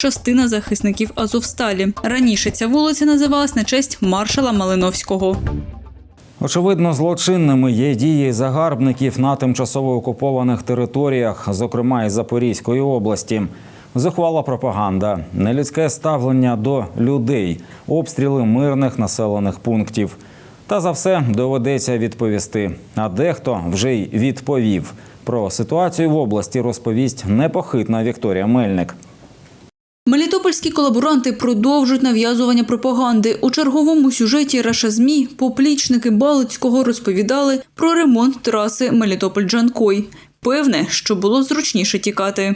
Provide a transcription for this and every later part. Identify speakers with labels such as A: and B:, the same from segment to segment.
A: частина захисників Азовсталі. Раніше ця вулиця називалась на честь маршала Малиновського.
B: Очевидно, злочинними є дії загарбників на тимчасово окупованих територіях, зокрема із Запорізької області. Зухвала пропаганда, нелюдське ставлення до людей, обстріли мирних населених пунктів. Та за все доведеться відповісти. А дехто вже й відповів. Про ситуацію в області розповість непохитна Вікторія Мельник.
A: Мелітопольські колаборанти продовжують нав'язування пропаганди. У черговому сюжеті Раша ЗМІ поплічники Балицького розповідали про ремонт траси Мелітополь-Джанкой. Певне, що було зручніше тікати.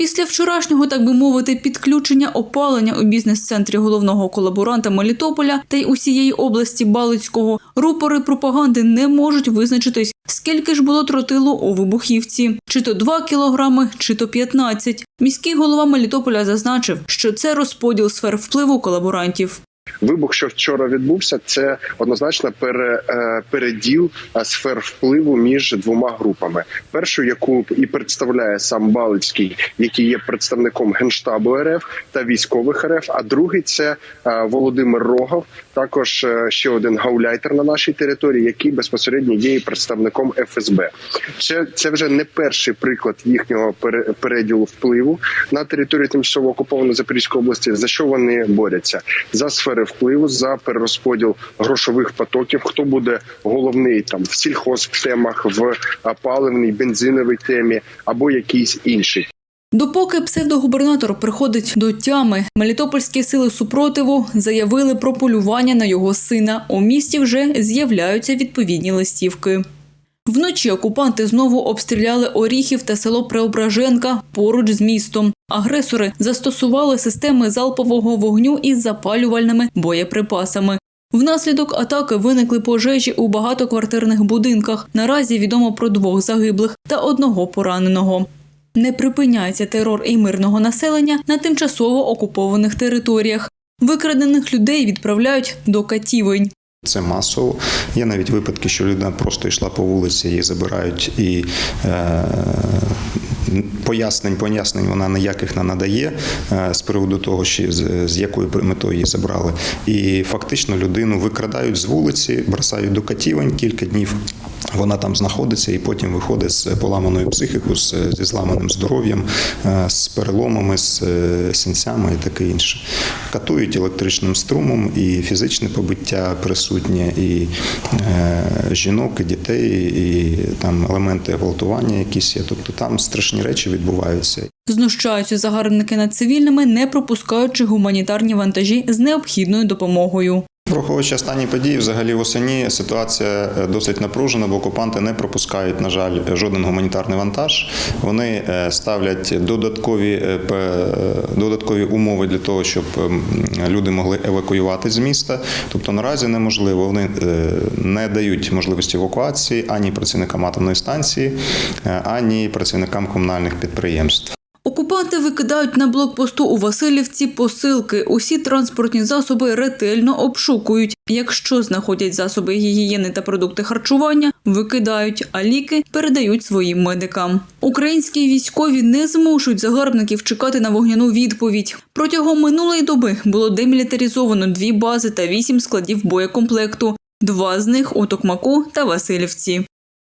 A: Після вчорашнього, так би мовити, підключення опалення у бізнес-центрі головного колаборанта Мелітополя та й усієї області Балицького рупори пропаганди не можуть визначитись, скільки ж було тротилу у вибухівці, чи то 2 кілограми, чи то 15. Міський голова Мелітополя зазначив, що це розподіл сфер впливу колаборантів.
C: Вибух, що вчора відбувся, це однозначно пере, е, переділ е, сфер впливу між двома групами. Першу, яку і представляє сам Балицький, який є представником генштабу РФ та військових РФ. А другий це е, Володимир Рогов, також ще один гауляйтер на нашій території, який безпосередньо є і представником ФСБ. Це, це вже не перший приклад їхнього пере- переділу впливу на території тимчасово окупованої Запорізької області. За що вони борються? За сфери впливу, за перерозподіл грошових потоків. Хто буде головний там в сільхозтемах, в паливній, бензиновій темі або якийсь інший.
A: Допоки псевдогубернатор приходить до тями, мелітопольські сили супротиву заявили про полювання на його сина. У місті вже з'являються відповідні листівки. Вночі окупанти знову обстріляли Оріхів та село Преображенка поруч з містом. Агресори застосували системи залпового вогню із запалювальними боєприпасами. Внаслідок атаки виникли пожежі у багатоквартирних будинках. Наразі відомо про двох загиблих та одного пораненого. Не припиняється терор і мирного населення на тимчасово окупованих територіях. Викрадених людей відправляють до катівень.
D: Це масово. Є навіть випадки, що людина просто йшла по вулиці, її забирають і е, пояснень, пояснень вона ніяких не надає е, з приводу того, що з, якою метою її забрали. І фактично людину викрадають з вулиці, бросають до катівень кілька днів. Вона там знаходиться і потім виходить з поламаною психікою, зі зламаним здоров'ям, е, з переломами, з е, синцями і таке інше. Катують електричним струмом, і фізичне побиття присутнє, і е, жінок, і дітей, і там елементи гвалтування якісь є. Тобто там страшні речі відбуваються.
A: Знущаються загарбники над цивільними, не пропускаючи гуманітарні вантажі з необхідною допомогою.
D: Враховуючи останні події, взагалі восені ситуація е, досить напружена, бо окупанти не пропускають, на жаль, жоден гуманітарний вантаж. Вони е, ставлять додаткові, е, додаткові умови для того, щоб ем, люди могли евакуювати з міста. Тобто наразі неможливо. Вони не дають можливості евакуації ані працівникам атомної станції, ані працівникам комунальних підприємств.
A: Окупанти викидають на блокпосту у Васильівці посилки. Усі транспортні засоби ретельно обшукують. Якщо знаходять засоби гігієни та продукти харчування, викидають, а ліки передають своїм медикам. Українські військові не змушують загарбників чекати на вогняну відповідь. Протягом минулої доби було демілітаризовано дві бази та вісім складів боєкомплекту. Два з них у Токмаку та Васильівці.